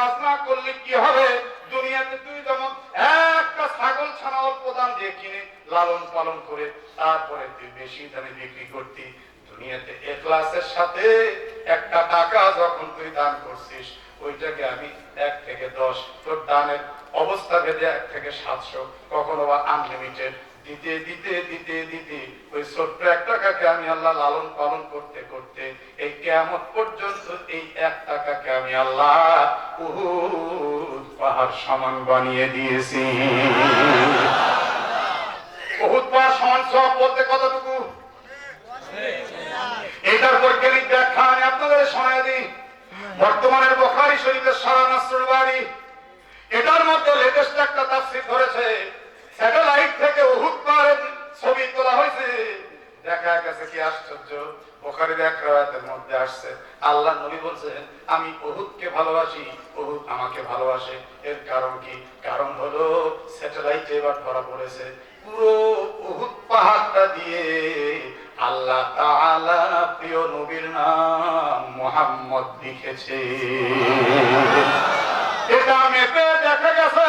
কাজ না করলে কি হবে? দুনিয়াতে তুই যেমন একটা ছাগল ছানা অল্প দাম দিয়ে কিনে লালন পালন করে তারপরে তুই বেশি দামে বিক্রি করতি। দুনিয়াতে এখলাসের সাথে একটা টাকা যখন তুই দান করছিস ওইটাকে আমি এক থেকে দশ, তোর দানের অবস্থা ভেদে এক থেকে সাতশো, কখনো বা আনলিমিটেড দিতে দিতে দিতে দিতে, ওই ছোট্ট এক টাকাকে আমি আল্লাহ লালন পালন করতে করতে এই কেমন পর্যন্ত এই এক টাকাকে আমি আল্লাহ পাহাড় সমান বানিয়ে দিয়েছি। উহুদ পাহাড় সমান সব বলতে কতটুকু? এটার বৈজ্ঞানিক ব্যাখ্যা আমি আপনাদের শোনায় দিই। বর্তমানের বোখারি শরীফের সারা নাসরুল বাড়ি এটার মধ্যে লেটেস্ট একটা তাফসীর ধরেছে স্যাটেলাইট থেকে উহুদ পাহাড়ের ছবি তোলা হয়েছে। দেখা গেছে কি আশ্চর্য, বোখারির এক রায়াতের মধ্যে আসছে, আল্লাহ নবী বলছেন, আমি উহুদকে ভালোবাসি, উহুদ আমাকে ভালোবাসে। এর কারণ কি? কারণ হলো, স্যাটেলাইটে এবার ধরা পড়েছে, পুরো উহুদ পাহাড়টা দিয়ে আল্লাহ তাআলা প্রিয় নবীর নাম মোহাম্মদ লিখেছে। এটা মেপে দেখা গেছে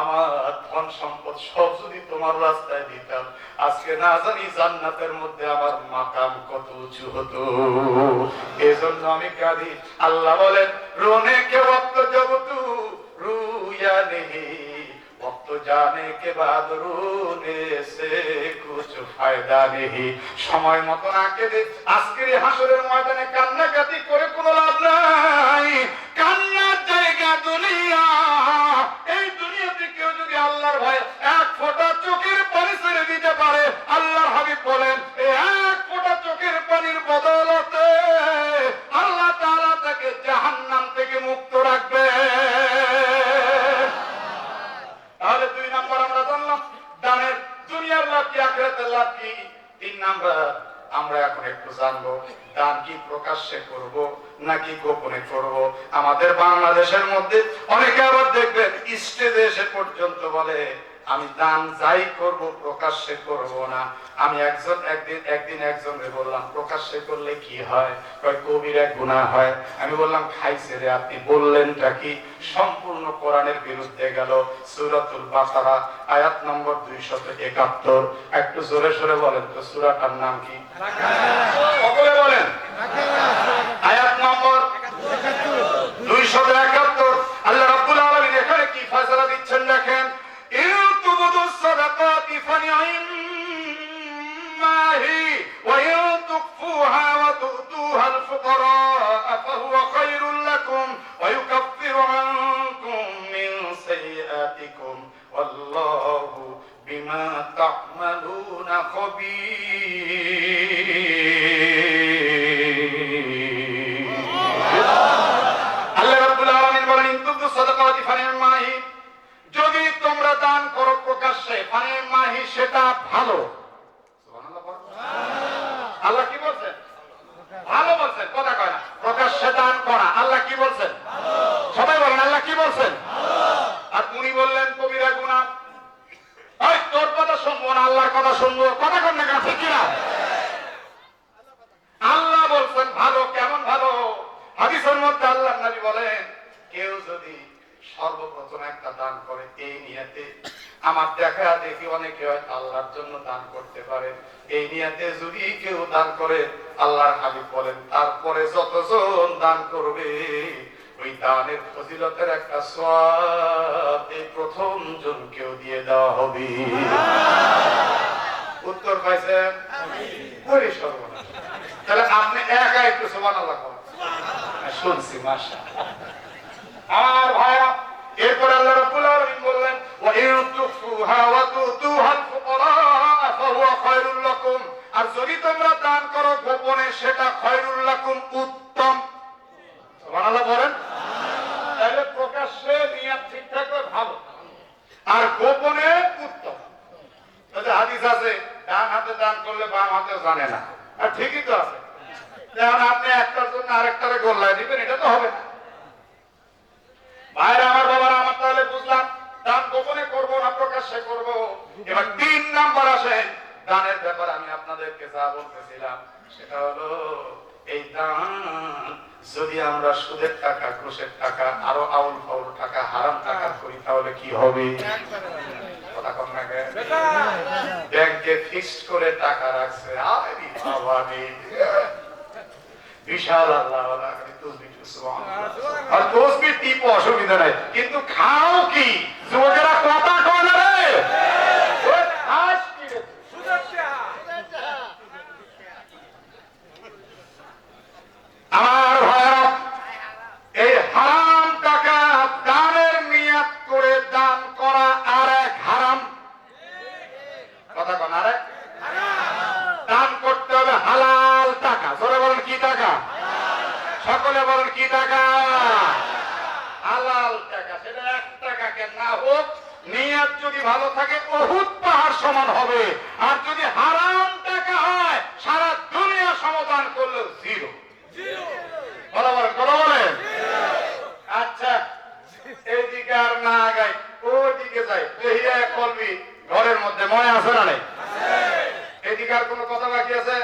আমার ধন সম্পদ সব যদি তোমার রাস্তায় দিতাম, আজকে না জানি জান্নাতের মধ্যে আমার মাকাম কত উঁচু হতো। এজন্য আমি কাঁদি। আল্লাহ বলেন, রোনে কে নেহি। ভক্ত জানে কে বাদ রুনে সে ফায়দা নেহি। সময় মতো না কেঁদে আজকের হাসরের ময়দানে মধ্যে অনেকে আবার দেখবেন স্টেজে এসে পর্যন্ত বলে আমি দান যাই করব প্রকাশ্যে করব না। আমি একজন একদিন একদিন একজনকে বললাম প্রকাশ্যে করলে কি হয়? কয় কবির এক গুনাহ হয়। আমি বললাম খাইছে রে আপনি বললেনটা কি? সম্পূর্ণ কোরআনের বিরুদ্ধে গেল সূরাতুল বাকারা আয়াত নম্বর 271 একটু জোরে সরে বলেন তো সূরাটার নাম কি? সকলে বলেন। আয়াত নম্বর 271 আল্লাহ রাব্বুল আলামিন এখানে কি ফয়সালা দিচ্ছেন দেখেন। ইউ তুবদুস সাদাকাতি ফানিআম্মা হি ওয়া ইউ তুকফুহা ওয়া তু'তুহা আল-ফুকারা ফাহুয়া খায়রুল লাকুম ওয়া বিমা তা'মালুনা খাবীর। ভালো। আল্লাহ কি বলছেন? ভালো বলছেন, কথা কয় না। প্রকাশ্যে দান করা, আল্লাহ কি বলছেন? সবাই বলেন, আল্লাহ কি বলছেন? আর উনি বললেন, কবিরা ওই তোর কথা শুনব না, আল্লাহর কথা শুনব, কথা কন না কেন ঠিক কিনা আল্লাহ বলছেন ভালো কেমন ভালো হাদিসের মধ্যে আল্লাহ নবী বলেন কেউ যদি সর্বপ্রথম একটা দান করে এই নিয়াতে আমার দেখা দেখি অনেকে হয় আল্লাহর জন্য দান করতে পারে। এই নিয়াতে যদি কেউ দান করে আল্লাহর হাবিব বলেন তারপরে যতজন দান করবে ওই দানের ফজিলতের একটা সওয়াব এই প্রথম জনকেও দিয়ে দেওয়া হবে। উত্তর পাইছেন? সর্বনাশ। তাহলে আপনি একা একটু সমান আল্লাহ শুনছি মাসা আর ভাইরা এরপর আল্লাহ রাব্বুল আলামিন বললেন ওয়া ইন তুফুহা ওয়া আল-ফুকারা ফাহুয়া লাকুম। আর যদি তোমরা দান করো গোপনে সেটা খায়রুল লাকুম উত্তম। বানালা বলেন তাহলে প্রকাশ্যে নিয়াত ঠিক থাকবে ভালো। আর গোপনে উত্তম। তাহলে হাদিস আছে ডান হাতে দান করলে বাম হাতে জানে না। আর ঠিকই তো আছে। যেমন আপনি একটার জন্য আরেকটারে গোল্লায় দিবেন এটা তো হবে না। ভাইরা আমার বাবারা দান গোপনে করব, না প্রকাশ্যে করব? এবার তিন নাম্বার আসে, দানের ব্যাপারে আমি আপনাদেরকে যা বলতেছিলাম, সেটা হলো, এই দান যদি আমরা সুদের টাকা ঘুষের টাকা, আরও আউল ফাউল টাকা, হারাম টাকা করি, তাহলে কি হবে? ব্যাংকে ফিক্সড করে টাকা রাখছে। আরে বাবা। বিশাল আল্লাহ আল্লাহ তসবি সুবহানাল্লাহ। আর তসবি টিপ অসুবিধা নাই। কিন্তু খাও কি? যুবকেরা কথা কয়? আমার ভাইরা এই হারাম টাকা দানের নিয়াত করে দান করা আর এক হারাম। কথা কন? দান করতে হবে হালাল টাকা। জোরে বলেন কি টাকা? সকলে বলেন কি টাকা? হালাল টাকা। সেটা এক টাকা কেন না হোক নিয়াত যদি ভালো থাকে বহুত পাহাড় সমান হবে। আর যদি হারাম টাকা হয় সারা দুনিয়া সমাধান করলেও জিরো। বলা বলেন কথা বলেন। আচ্ছা এইদিকে আর না গাই ওদিকে যাই। দেহিয়া কলবি ঘরের মধ্যে মনে আছে না নেই? এদিকে আর কোনো কথা বাকি আছে?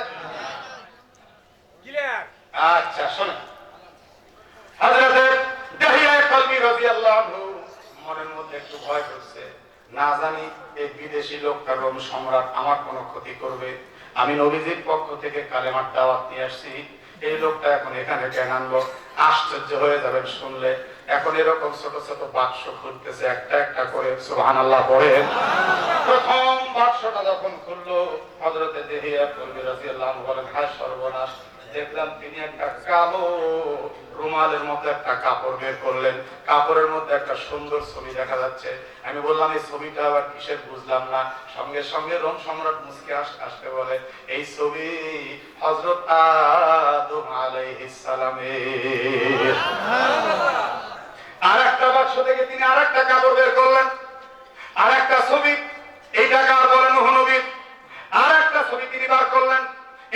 আচ্ছা শোনেন হযরতের দাহিয়া কলবি রাদিয়াল্লাহু আনহু মনের মধ্যে একটু ভয় করছে না জানি এই বিদেশি লোকটা রোম সম্রাট আমার কোনো ক্ষতি করবে। আমি নবীজির পক্ষ থেকে কালেমার দাওয়াত নিয়ে আসছি। এই লোকটা এখন এখানে কেন আনলো। আশ্চর্য হয়ে যাবেন শুনলে। এখন এরকম ছোট ছোট বাক্স খুলতেছে, একটা একটা করে, সুবহানাল্লাহ পড়ে প্রথম বাক্সটা যখন খুললো, হযরতে দেহিয়া কলবি রাদিয়াল্লাহু আনহু বলেন, হায় সর্বনাশ। দেখলাম তিনি একটা কালো রুমালের মধ্যে একটা কাপড় বের করলেন। কাপড়ের মধ্যে একটা সুন্দর ছবি দেখা যাচ্ছে। আমি বললাম, এই ছবিটা আবার কিসের বুঝলাম না। সঙ্গে সঙ্গে রোম সম্রাট মুসকে আসতে বলে, এই ছবি হজরত আদম আলাইহিসসালামের আর একটা বাক্স থেকে তিনি আর একটা কাপড় বের করলেন। আর একটা ছবি, এই টাকা আর বলেন নবীর আর একটা ছবি তিনি বার করলেন।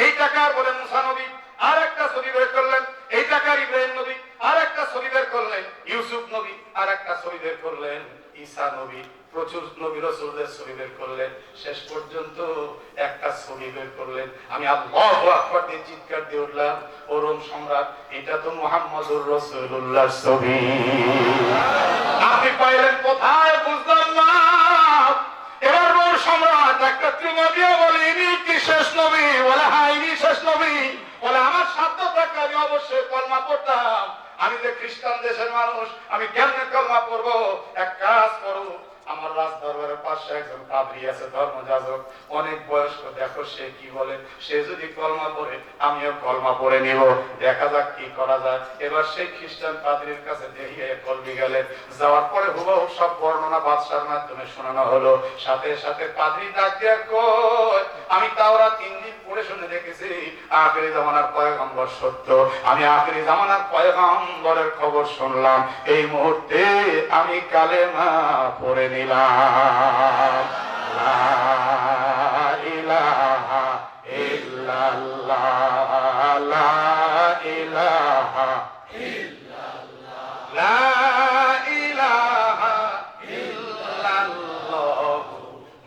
এই টাকা আর বলেন মুসা নবী। আর একটা ছবি বের করলেন, এই টাকার ইব্রাহিম নবী, আর একটা ছবি বের করলেন, ইউসুফ নবী, আর একটা ছবি বের করলেন, ঈসা নবী, প্রচুর নবী রসুলদের ছবি বের করলেন, শেষ পর্যন্ত একটা ছবি বের করলেন। আমি আল্লাহ আকবার দিয়ে চিৎকার দিয়ে উঠলাম, ওরম সম্রাট, এটা তো মোহাম্মদুর রসুল্লাহ ছবি। আপনি পাইলেন কোথায় বুঝলাম না। এবার সম্রাট, একটা চুমা বলে ইনি কি শেষ নবী, বলে হ্যাঁ ইনি শেষ নবী। বলে আমার সাধ্য থাকলে আমি অবশ্যই কলমা পড়তাম। আমি যে খ্রিস্টান দেশের মানুষ, আমি কেমনে কলমা পড়ব। এক কাজ করো, আমার রাজ দরবারের পাশে একজন কাবরি আছে, ধর্মযাজক। অনেক বয়স্ক, দেখো সে কি বলে, সে যদি কলমা পড়ে, আমিও কলমা পড়ে নিব। দেখা যাক কি করা যায়। এবার সেই খ্রিস্টান পাদ্রির কাছে দেখিয়ে কলবি গেলে। যাওয়ার পরে হুবহু সব বর্ণনা বাদশার মাধ্যমে শোনানো হলো। সাথে সাথে পাদ্রি ডাক দিয়া কয়, আমি তাওরা তিন দিন পড়ে শুনে দেখেছি, আখেরি জামানার পয়গম্বর সত্য। আমি আখেরি জামানার পয়গম্বরের খবর শুনলাম। এই মুহূর্তে আমি কালেমা পড়ে নিলাম। লা ইলাহা ইল্লাল্লাহ, লা ইলাহা লা ইল্লাল্লাহ,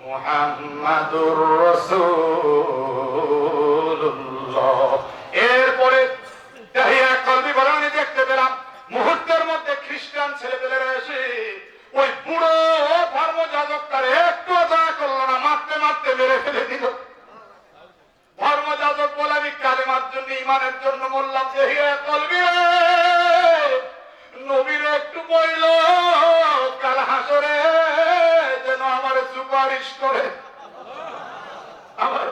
মুহাম্মাদুর রাসূলুল্লাহ। এরপরে দেখতে পেলাম, মুহূর্তের মধ্যে খ্রিস্টান ছেলেপেলেরা এসে ওই বুড়ো ধর্মযাজকটার একটু দয়া করল না, মারতে মারতে মেরে ফেলে দিল। ধর্মযাজক বলে, আমি কালেমার জন্য ইমানের জন্য বললাম যে কলবি নবীর একটু বইল কাল হাসরে যেন আমার সুপারিশ করে। আমার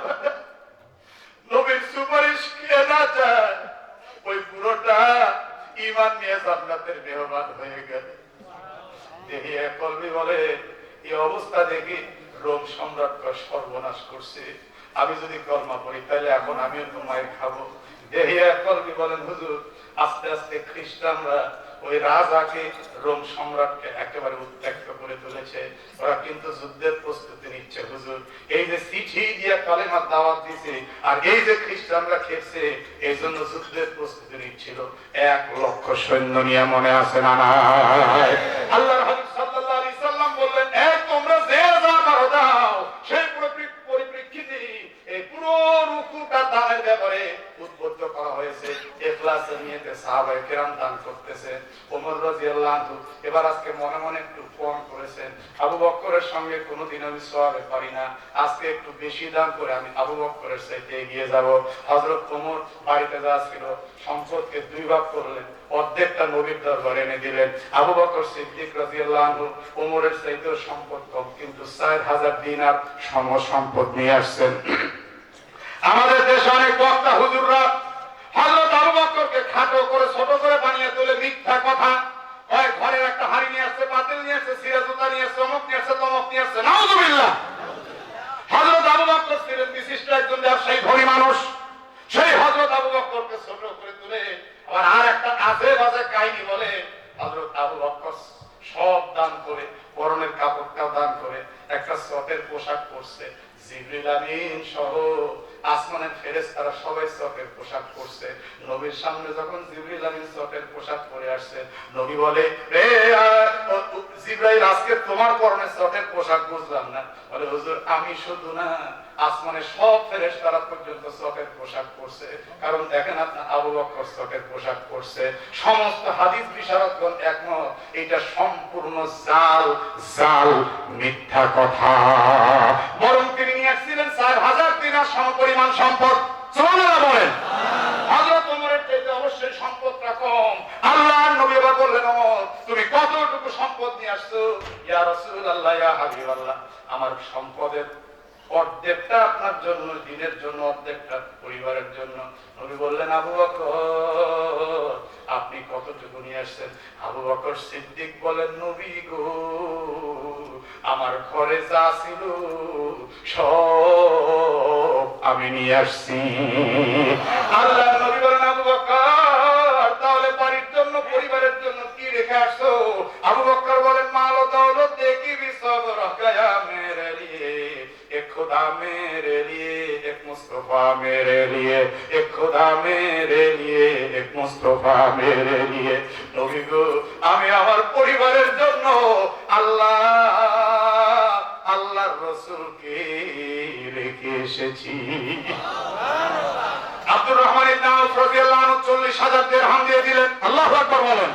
নবীর সুপারিশ কে না চায়, ওই পুরোটা ইমান নিয়ে জান্নাতের মেহমান হয়ে গেল। দেখি এক বলে, এই অবস্থা দেখি রোম সম্রাটকে সর্বনাশ করছে। আমি যদি কলমা পড়ি, তাহলে এখন আমিও তো মায়ের খাব। দেহি এক বলেন, হুজুর, আস্তে আস্তে খ্রিস্টানরা ওই রাজাকে রোম সম্রাটকে একেবারে উত্ত্যক্ত করে তুলেছে। ওরা কিন্তু যুদ্ধের প্রস্তুতি নিচ্ছে, হুজুর। এই যে চিঠি দিয়ে কালেমার দাওয়াত দিছে, আর এই যে খ্রিস্টানরা খেয়েছে এই জন্য যুদ্ধের প্রস্তুতি নিচ্ছিল। এক লক্ষ সৈন্য নিয়ে মনে আছে না দাও, সেই পরিপ্রেক্ষিতে এই পুরো রুকুটা দানের ব্যাপারে উদ্বুদ্ধ করা হয়েছে। এখলাসের নিয়েতে সাহাবায়ে কেরাম দান করতেছে, ওমর রাদিয়াল্লাহু এবার আজকে মনে মনে একটু কম করেছেন, আবু বক্করের সঙ্গে কোনোদিন আমি সোয়াবে পারি না। আজকে একটু বেশি দান করে আমি আবু বক্করের সাথে এগিয়ে যাব। হযরত ওমর বাড়িতে যা ছিল সম্পদকে দুই ভাগ করলেন, অর্ধেকটা নবীর দরবারে এনে দিলেন। আবু বকর সিদ্দিক রাদিয়াল্লাহু আনহু ওমরের চাইতেও সম্পদ কম, কিন্তু চার হাজার সম সম্পদ নিয়ে আসছেন। আমাদের দেশে অনেক বক্তা হুজুররা হযরত খাটো করে ছোট করে বানিয়ে তোলে মিথ্যা কথা। হয় ঘরের একটা হাড়ি নিয়ে আসছে পাতিল নিয়ে আসছে, সিরা জুতা নিয়ে আসছে, অমুক নিয়ে আসছে, তমক নিয়ে আসছে। নাউজুবিল্লাহ। হযরত আবু বকর ছিলেন বিশিষ্ট একজন ব্যবসায়ী, ধনী মানুষ। সেই হযরত আবু বকরকে ছোট করে তুলে আবার আর একটা আজে বাজে কাহিনী বলে, হযরত আবু বকর সব দান করে, পরনের কাপড়টাও দান করে, একটা সটের পোশাক পরছে। জিবরিল আমিন সহ আসমানের ফেরেশতারা সবাই সটের পোশাক পরছে। নবীর সামনে যখন জিবরিল আমিন পোশাক পরে আসছে, নবী বলে, রে জিব্রাইল, আজকে তোমার পরনে পোশাক বুঝলাম না। বলে, হুজুর, আমি শুধু না, আসমানের সব ফেরেশতারা পর্যন্ত সটের পোশাক পরছে। কারণ দেখেন আপনি, আবু বকর সটের পোশাক পরছে। সমস্ত হাদিস বিশারদগণ একমত, এটা সম্পূর্ণ জাল জাল মিথ্যা কথা। বরং তিনি নিয়ে আসছিলেন চার হাজার দিনার সমপরিমাণ সম্পদ। সুবহানাল্লাহ বলেন। ওমরের অবশ্যই সম্পদটা কম আল্লাহর নবী বললেন তুমি কতটুকু সম্পদ নিয়ে আসছো? ইয়া রাসূলুল্লাহ, ইয়া হাবিবাল্লাহ, আমার সম্পদের অর্ধেকটা আপনার জন্য, দিনের জন্য, অর্ধেকটা পরিবারের জন্য। নবী বললেন, আবু বকর, আপনি কতটুকু নিয়ে আসছেন? আবু বকর সিদ্দিক বলেন, নবী গো। আমার ঘরে যা ছিল, সব আমি নিয়ে আসছি। আল্লাহ নবী বলেন, আবু বকর, তাহলে বাড়ির জন্য, পরিবারের জন্য কি রেখে আবু বকর বলেন দেখি রকায়া মেরে এক এক মেরে নবী আমি আমার পরিবারের জন্য আল্লাহ আব্দুর রহমান নাম চল্লিশ হাজার দেড় 40000 দিয়ে দিলেন। আল্লাহ একবার বলেন।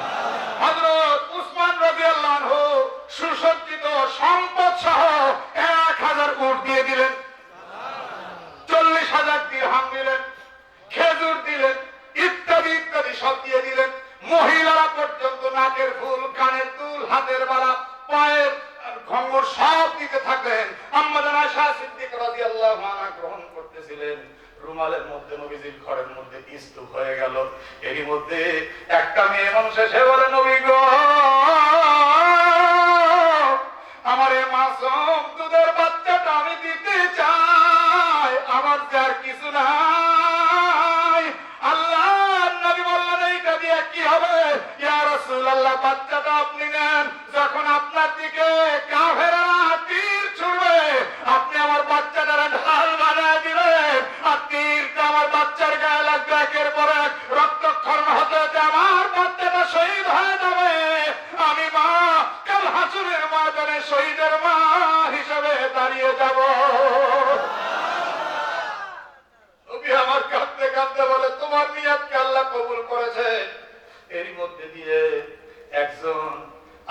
এসে বলে, নবী গো, আমার এই মাসুম বাচ্চাটা আমি দিতে চাই। আমার যে আর কিছু নাই। আপনি আমার বাচ্চাটারে ঢাল বানায় দিবেন। আর আমার বাচ্চার গায়ে লাগবে, একের পর এক রক্তক্ষরণ হতে আমার বাচ্চাটা শহীদ হয়ে যাবে, আমি মা কাল হাসুরের ময়দানে শহীদের মা হিসেবে দাঁড়িয়ে যাব। আমার কাঁদতে কাঁদতে বলে, তোমার নিয়াতকে আল্লাহ কবুল করেছে। এরই মধ্যে দিয়ে একজন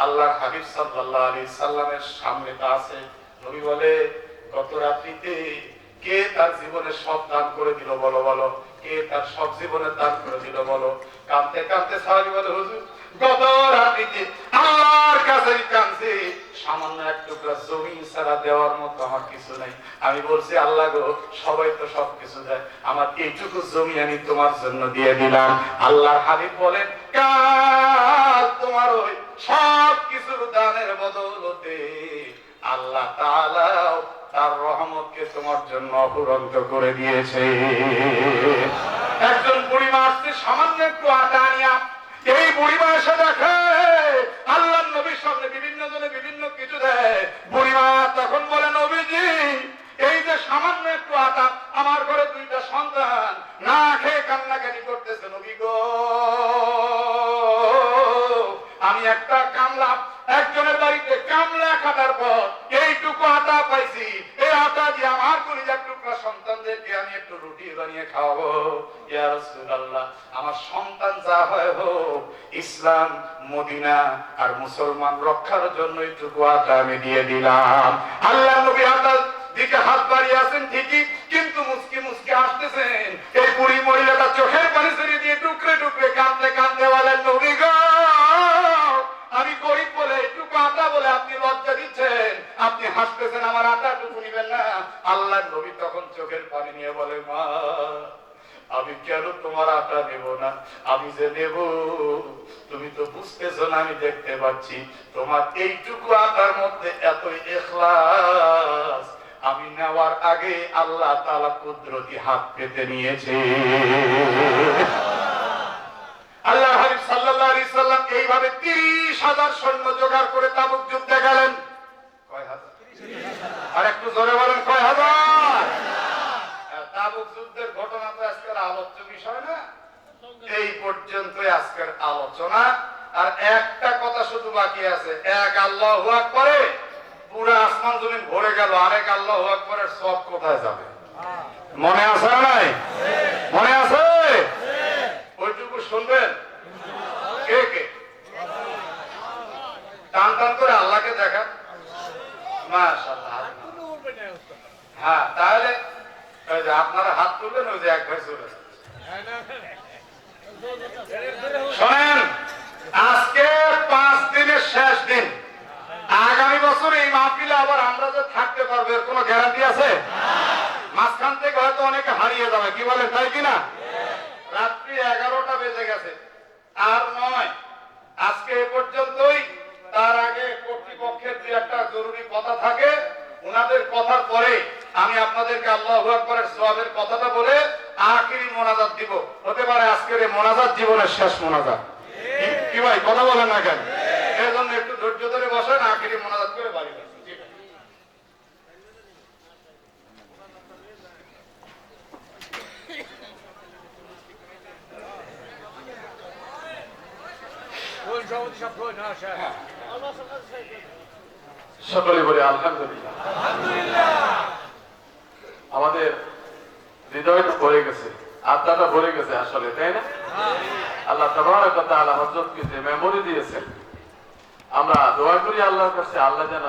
আল্লাহর হাবিব সাল্লাল্লাহু আলাইহি সাল্লামের সামনে তা আছে। নবী বলে, গত রাত্রিতে কে তার জীবনে সব দান করে দিল? বলো বলো। কে তার সব জীবনে দান করে দিল বলো। কাঁদতে কাঁদতে সাহাবী বলে হুজুর গত রাত্রিতে আল্লাহর কাছে কাঁদছি। সামান্য এক টুকরা জমি ছাড়া দেওয়ার মতো আমার কিছু নাই। আমি বলছি, আল্লাহ গো, সবাই তো সব কিছু দেয়। আমার এইটুকু জমি আমি তোমার জন্য দিয়ে দিলাম। আল্লাহর হাবিব বলেন, কাল তোমার ওই সব কিছুর দানের বদৌলতে আল্লাহ তাআলাও তার রহমতকে তোমার জন্য অফুরন্ত করে দিয়েছে। একজন বুড়ি মাসে সামান্য একটু আটা নিয়ে এই বুড়িমা, এসে দেখে আল্লাহ নবীর সামনে বিভিন্ন জনে বিভিন্ন কিছু দেয়। বুড়িমা তখন বলে, নবীজি, এই যে সামান্য একটু আটা, আমার ঘরে দুইটা সন্তান, না খেয়ে কান্নাকাটি করতেছে নবী গো। আমি একটা কামলা একজনের বাড়িতে কামলা খাটার পর এইটুকু আটা পাইছি। এই আটা দিয়ে আমার কলিজার টুকরা সন্তানদেরকে আমি একটু রুটি বানিয়ে খাওয়াবো। ইয়া রাসূলুল্লাহ, আমার সন্তান যা হয় হোক, ইসলাম, মদিনা আর মুসলমান রক্ষার জন্য এইটুকু আটা আমি দিয়ে দিলাম। আল্লাহ নবী আটা দিকে হাত বাড়িয়ে আছেন ঠিকই, কিন্তু মুসকি মুসকি আসতেছেন এই বুড়ি মহিলাটা চোখের পানি ছেড়ে দিয়ে টুকরে টুকরে কান্দতে কান্দতে বলেন, নবী গো আটা বলে আপনি লজ্জা দিচ্ছেন। আপনি হাসতেছেন, আমার আটা টুকু নিবেন না। আল্লাহ নবী তখন চোখের পানি নিয়ে বলে, মা, আমি কেন তোমার আটা নেব না? আমি যে নেব, তুমি তো বুঝতেছো না, আমি দেখতে পাচ্ছি। তোমার এইটুকু আটার মধ্যে এত এখলাস, আমি নেওয়ার আগে আল্লাহ তালা কুদরতি হাত পেতে নিয়েছে আল্লাহ হাবিব সাল্লাল্লাহু আলাইহি সাল্লাম এইভাবে 30 হাজার সৈন্য জোগাড় করে তাবুক যুদ্ধে গেলেন। কয় হাজার? আর একটু জোরে বলেন কয় হাজার? তাবুক যুদ্ধের ঘটনা তো আজকের আলোচ্য বিষয় না। এই পর্যন্তই আজকের আলোচনা। আর একটা কথা শুধু বাকি আছে। এক আল্লাহ আকবরে পুরো আসমান জমিন ভরে গেল আরেক আল্লাহ আকবরের সব কোথায় যাবে? মনে আছে নাই? মনে আছে? ওইটুকু শুনবেন? কে কে? টান টান করে আল্লাহকে দেখান হ্যাঁ তাহলে আপনারা হাত তুলবেন, ওই যে এক ভাই চলে শোনেন, আজকে পাঁচ দিনের শেষ দিন। আগামী বছর এই মাহফিলে আবার আমরা যে থাকতে পারব, এর কোনো গ্যারান্টি আছে? মাঝখান থেকে হয়তো অনেকে হারিয়ে যাবে, কি বলেন, তাই কিনা রাত্রি এগারোটা বেজে গেছে। আর নয়, আজকে এ পর্যন্তই। তার আগে কর্তৃপক্ষের যে একটা জরুরি কথা থাকে। ওনাদের কথার পরে আমি আপনাদেরকে আল্লাহ আকবরের সবের কথাটা বলে আখিরি মোনাজাত দিব। হতে পারে আজকের এই মোনাজাত জীবনের শেষ মোনাজাত। কি- ভাই কথা বলেন না কেন? এই জন্য একটু ধৈর্য ধরে বসেন আখিরি মোনাজাত করে বাড়ি সভাপতি সব স্যার সকলে বলে আলহামদুলিল্লাহ। আমাদের হৃদয়টা ভরে গেছে, আত্মাটা ভরে গেছে আসলে, তাই না? আল্লাহ তাবারক তাআলা হযরতকে যে মেমোরি দিয়েছেন, আমরা দোয়া করি আল্লাহর কাছে, আল্লাহ যেন